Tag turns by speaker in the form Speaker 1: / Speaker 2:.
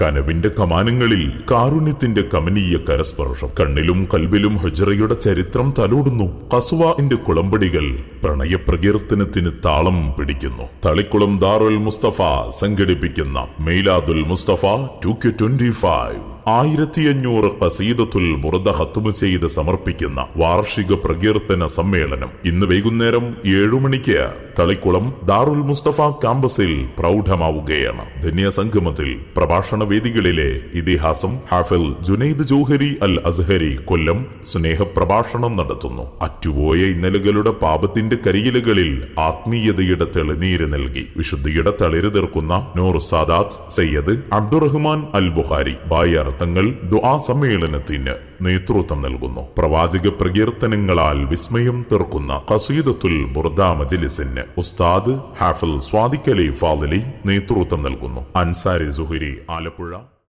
Speaker 1: കനവിന്റെ കമാനങ്ങളിൽ കാരുണ്യത്തിന്റെ കമനീയ കരസ്പർശം. കണ്ണിലും കൽബിലും ഹജറയുടെ ചരിത്രം തലോടുന്നു. കസുവാന്റെ കുളമ്പടികൾ പ്രണയപ്രകീർത്തനത്തിന് താളം പിടിക്കുന്നു. തളിക്കുളം ദാറുൽ മുസ്തഫ സംഘടിപ്പിക്കുന്ന Meeladul Mustafa two K twenty five ആയിരത്തി അഞ്ഞൂറ് കസീദത്തുൽ മുറദ ഹത്തുമ ചെയ്ത് സമർപ്പിക്കുന്ന വാർഷിക പ്രകീർത്തന സമ്മേളനം ഇന്ന് വൈകുന്നേരം ഏഴു മണിക്ക് തളിക്കുളം ദാറുൽ മുസ്തഫ ക്യാമ്പസിൽ പ്രൗഢമാവുകയാണ്. ധന്യ സംഗമത്തിൽ പ്രഭാഷണ വേദികളിലെ ഇതിഹാസം ഹാഫിൽ ജുനൈദ് ജോഹരി അൽ അസ്ഹരി കൊല്ലം സ്നേഹപ്രഭാഷണം നടത്തുന്നു. അറ്റുപോയ ഇന്നലകളുടെ പാപത്തിന്റെ കരിയിലുകളിൽ ആത്മീയതയുടെ തെളിനീര് നൽകി. വിശുദ്ധിയുടെ തളിര് തീർക്കുന്ന നൂർ സാദാത്ത് സയ്യദ് അബ്ദുറഹ്മാൻ അൽ ബുഹാരി ബായർ തങ്ങൾ ദുആ സമ്മേളനത്തിന് നേതൃത്വം നൽകുന്നു. പ്രവാചക പ്രകീർത്തനങ്ങളാൽ വിസ്മയം തീർക്കുന്ന കസീദത്തുൽ ബുർദ മജിലിസിന് ഉസ്താദ് ഹാഫിൽ സ്വാദിഖലി ഫാദലി നേതൃത്വം നൽകുന്നു. അൻസാരി സുഹരി ആലപ്പുഴ.